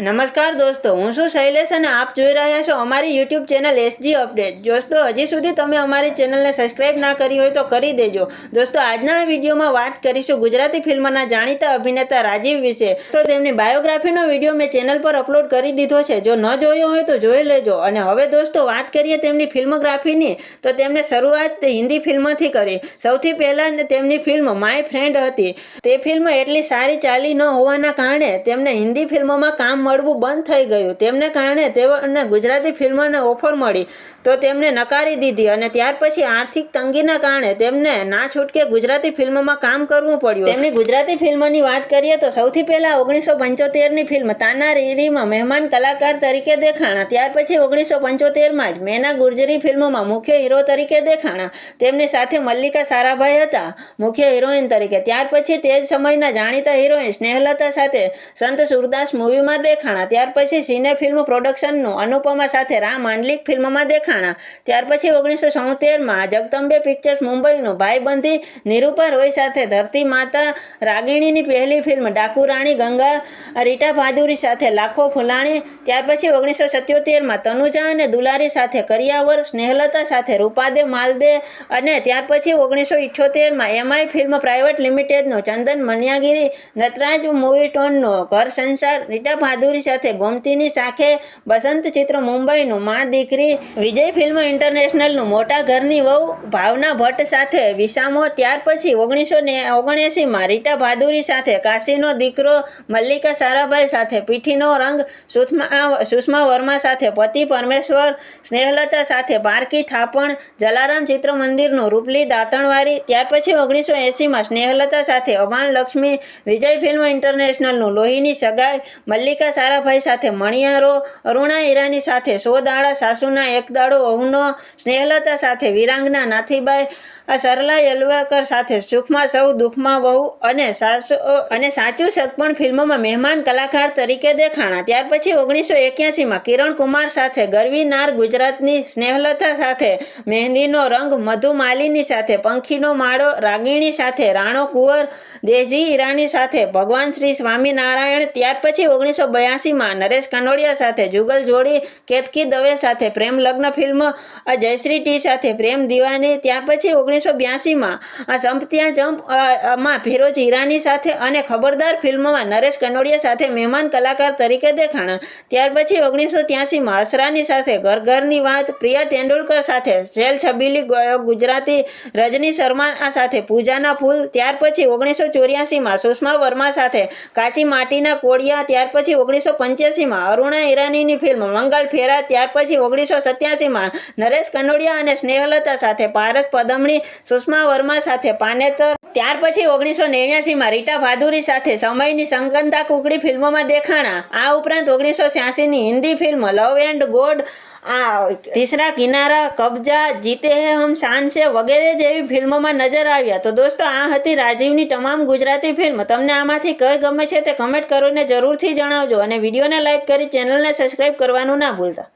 નમસ્કાર દોસ્તો, હું છું શૈલેષ અને આપ જોઈ રહ્યા છો અમારી યુટ્યુબ ચેનલ એસજી અપડેટ દોસ્તો, હજી સુધી તમે અમારી ચેનલને સબસ્ક્રાઇબ ના કરી હોય તો કરી દેજો. દોસ્તો, આજના વિડીયોમાં વાત કરીશું ગુજરાતી ફિલ્મના જાણીતા અભિનેતા રાજીવ વિશે. તો તેમની બાયોગ્રાફીનો વીડિયો મેં ચેનલ પર અપલોડ કરી દીધો છે. જો ન જોયો હોય તો જોઈ લેજો. અને હવે દોસ્તો, વાત કરીએ તેમની ફિલ્મોગ્રાફીની તો તેમણે શરૂઆત હિન્દી ફિલ્મથી કરી. સૌથી પહેલાં તેમની ફિલ્મ માય ફ્રેન્ડ હતી. તે ફિલ્મ એટલી સારી ચાલી ન હોવાના કારણે તેમને હિન્દી ફિલ્મોમાં કામ મળવું બંધ થઈ ગયું. તેમને કારણે તેઓને ગુજરાતી ફિલ્મોને ઓફર મળી, તો તેમને નકારી દીધી અને ત્યાર પછી આર્થિક તંગીના કારણે તેમને ના છૂટકે ગુજરાતી ફિલ્મોમાં કામ કરવું પડ્યું. તેમની ગુજરાતી ફિલ્મોની વાત કરીએ તો સૌથી પહેલા ઓગણીસો પંચોતેરની ફિલ્મ તાના રીરીમાં મહેમાન કલાકાર તરીકે દેખાણા, ત્યાર પછી ઓગણીસો પંચોતેરમાં જ મેના ગુર્જરી ફિલ્મોમાં મુખ્ય હીરો તરીકે દેખાણા, તેમની સાથે મલ્લિકા સારાભાઈ હતા, મુખ્ય હિરોઈન તરીકે. ત્યાર પછી તે જ સમયના જાણીતા હિરોઈન સ્નેહલતા સાથે સંત સુરદાસ મૂવીમાં દેખાણા. ત્યાર પછી સિને ફિલ્મ પ્રોડક્શનનું અનુપમા સાથે રામ માંડલિક ફિલ્મમાં દેખાણા. ત્યાર પછી ઓગણીસો સોતેરમાં જગદંબે પિક્ચર્સ મુંબઈનું ભાઈબંધી નિરૂપા રોય સાથે ધરતી માતા રાગિણીની પહેલી ફિલ્મ ડાકુ ગંગા, રીટા ભાદુરી સાથે લાખો ફુલાણી. ત્યાર પછી ઓગણીસો સત્યોતેરમાં તનુજા અને દુલારી સાથે કરિયાવર, સ્નેહલતા સાથે રૂપાદે માલદે અને ત્યાર પછી ઓગણીસો ઇઠ્યોતેરમાં એમઆઈ ફિલ્મ પ્રાઇવેટ લિમિટેડનો ચંદન મન્યાગીરી નટરાજ મૂવી ટોનનો ઘર સંસાર, રીટા ભાદુરી સાથે ગોમતીની શાખે બસંત ચિત્ર મુંબઈનું મા દીકરી વિજય ફિલ્મ ઇન્ટરનેશનલનું મોટા ઘરની વહુ ભાવના ભટ્ટ સાથે વિસામો. ત્યાર પછી ઓગણીસો ને ઓગણએંસીમાં રીટા ભાદુરી સાથે કાશીનો દીકરો મલ્લિકા સારાભાઈ સાથે પીઠીનો રંગ સુષ્મા સુષ્મા વર્મા સાથે પતિ પરમેશ્વર, સ્નેહલતા સાથે પારકી થાપણ, જલારામ ચિત્ર મંદિરનું રૂપલી દાંતણવારી. ત્યાર પછી ઓગણીસો એંસીમાં સ્નેહલતા સાથે અમાન લક્ષ્મી, વિજય ફિલ્મ ઇન્ટરનેશનલનું લોહીની સગાઈ, મલ્લિકા સારાભાઈ સાથે મણિયારો, અરુણા ઈરાની સાથે સો દાડા સાસુના એક દાડો વહુનો સ્નેહલતા સાથે વિરાંગના નાથીબાઈ, આ સરલા યલવાકર સાથે સુખમાં સૌ, દુઃખમાં વહુ અને સાસુ અને સાચું સગપણ ફિલ્મોમાં મહેમાન કલાકાર તરીકે દેખાણા. ત્યાર પછી ઓગણીસો એક્યાસીમાં કિરણ કુમાર સાથે ગરવીનાર ગુજરાતની સ્નેહલતા સાથે મહેંદીનો રંગ, મધુ માલિની સાથે પંખીનો માળો, રાગીણી સાથે રાણો કુંવર, દેજી ઈરાની સાથે ભગવાન શ્રી સ્વામિનારાયણ. ત્યાર પછી ઓગણીસો બ્યાસીમાં નરેશ કનોડિયા સાથે જુગલ જોડી કેતકી દવે સાથે પ્રેમ લગ્ન ફિલ્મ આ જયશ્રી ટી સાથે પ્રેમ દિવાની ત્યાર પછી ઓગણીસો બ્યાસીમાં આ સંપત્યા અ, માં ફિરોજ ઈરાની સાથે અને ખબરદાર ફિલ્મમાં નરેશ કનોડિયા સાથે મહેમાન કલાકાર તરીકે દેખાણા. ત્યાર પછી ઓગણીસો ત્યાસીમાં અસરાની સાથે ઘર ઘરની વાત પ્રિયા તેંડુલકર સાથે સેલ છબીલી ગુજરાતી રજની શર્મા સાથે પૂજાના ફૂલ ત્યાર પછી ઓગણીસો ચોર્યાસીમાં સુષ્મા વર્મા સાથે કાચી માટીના કોડિયા ત્યાર પછી ઓગણીસો પંચ્યાસીમાં અરુણા ઈરાનીની ફિલ્મ મંગલ ફેરા, ત્યાર પછી ઓગણીસો સત્યાસીમાં નરેશ કનોડિયા અને સ્નેહલતા સાથે પારસ પદમણી, સુષ્મા વર્મા સાથે પાનેતર ત્યાર પછી ઓગણીસો નેવ્યાસીમાં રીટા ભાદુરી સાથે સમયની સંગંધા કુકડી ફિલ્મોમાં દેખાણા. આ ઉપરાંત ઓગણીસો છ્યાસીની Hindi film love and God, આ તીસરા કિનારા, કબજા, જીતે હે હમ શાન છે વગેરે જેવી ફિલ્મોમાં નજર આવ્યા. તો દોસ્તો, આ હતી રાજીવની તમામ ગુજરાતી ફિલ્મ. તમને આમાંથી કઈ ગમે છે તે કમેન્ટ કરીને જરૂરથી જણાવજો અને વિડીયોને લાઇક કરી ચેનલને સબસ્ક્રાઈબ કરવાનું ના ભૂલતા.